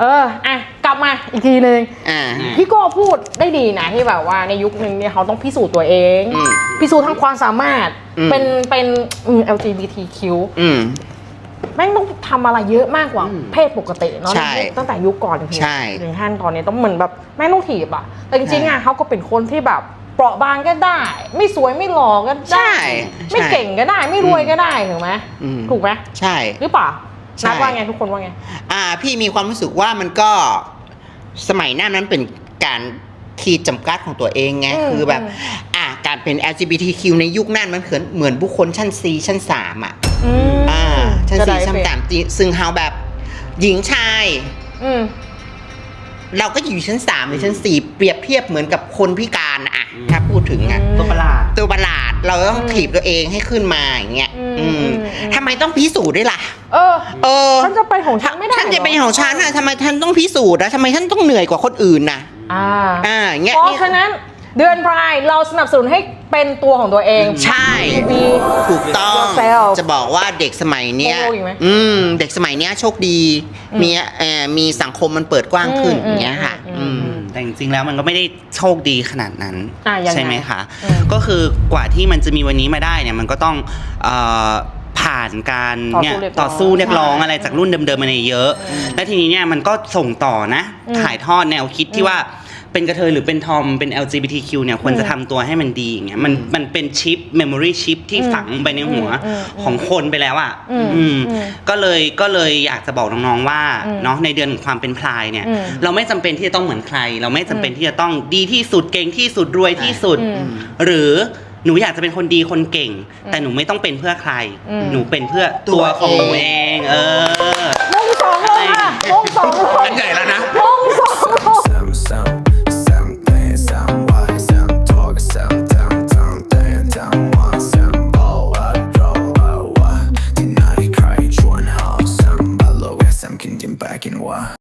เอออะกลับมาอีกทีนึงอ่า พี่โก้พูดได้ดีนะที่แบบว่าในยุคนึงเนี่ยเขาต้องพิสูจน์ตัวเอง อืมพิสูจน์ทั้งความสามารถอืม เป็นเป็นอืม LGBTQ อืม แม่งต้องทำอะไรเยอะมากกว่าอืมเพศปกติเนาะใช่ตั้งแต่ยุคก่อนถึงใช่ถึงขั้นตอนนี้ต้องเหมือนแบบแม่งต้องถีบอะแต่จริงๆอะเขาก็เป็นคนที่แบบเปราะบางก็ได้ ไม่สวยไม่หล่อก็ใช่ได้ ไม่ใช่เก่งก็ได้ ไม่รวยก็ได้ถูกไหมอืม ถูกไหมใช่ หรือเปล่า ใช่ นัดว่าไงทุกคนว่าไง อ่าพี่มีความรู้สึกว่ามันก็สมัยหน้านั้นเป็นการขีดจำกัดของตัวเองไง อืมคือแบบอืม อ่าการเป็น LGBTQ ในยุคนั้นมันเหมือนเหมือนบุคคลชั้น4ชั้น 3 อะ อืมอ่า ชั้น จะได้ 4 ชั้นเป็นสามจีซึ่งเฮาแบบหญิงชาย อืม เราก็อยู่ชั้น 3 หรือชั้น 4 เปรียบเทียบเหมืมือนกับคนพิการอะ ถ้าพูดถึงอะอืมตัวประหลาดตัวประหลาดเราต้องถีบตัวเองให้ขึ้นมาอย่างเงี้ยอืมอืมอืมทำไมต้องพิสูจน์ด้วยล่ะ เออ เออฉันจะไปของฉันไม่ได้ฉันจะเป็นหรของฉันอะทำไมฉันต้องพิสูจน์อะทำไมฉันต้องเหนื่อยกว่าคนอื่นน่ะอ่าอ่าอย่างเงี้ยเพราะฉะนั้นเดือนพรายเราสนับสนุนให้เป็นตัวของตัวเองใช่มีถูกต้อง yourself จะบอกว่าเด็กสมัยเนี้ยโลกอีกไหมอืมเด็กสมัยเนี้ยโชคดี มีเอ่อมีสังคมมันเปิดกว้างขึ้นอืมอย่างเงี้ยค่ะ อืมอืม แต่จริงๆแล้วมันก็ไม่ได้โชคดีขนาดนั้นอะยังไงใช่ไหมคะอืม ก็คือกว่าที่มันจะมีวันนี้มาได้เนี่ยมันก็ต้องเอ่อผ่านการต่อสู้เนี่ยเรียกร้องต่อสู้เรียกร้องใช่อะไรจากรุ่นเดิมๆมาเนี่ยเยอะ และทีนี้เนี่ยมันก็ส่งต่อนะ อืมถ่ายทอดแนวคิดที่ว่า เป็นกระเทยหรือเป็นทอมเป็น LGBTQ เนี่ยควรจะทำตัวให้มันดีอย่างเงี้ยมันมันเป็นชิปเมมโมรีชิปที่อืมฝังไปในหัวอืมของคนไปแล้วอะอืมอืมอืมก็เลยก็เลยอยากจะบอกน้องๆว่าอืมเนาะในเดือนของความเป็นพลายเนี่ย อืม เราไม่จำเป็นที่จะต้องเหมือนใคร เราไม่จำเป็นที่จะต้องดีที่สุดเก่งที่สุดรวยที่สุด อืม หรือหนูอยากจะเป็นคนดีคนเก่ง แต่หนูไม่ต้องเป็นเพื่อใคร อืม หนูเป็นเพื่อตัตัววของหนูเอเองงเออ Lengua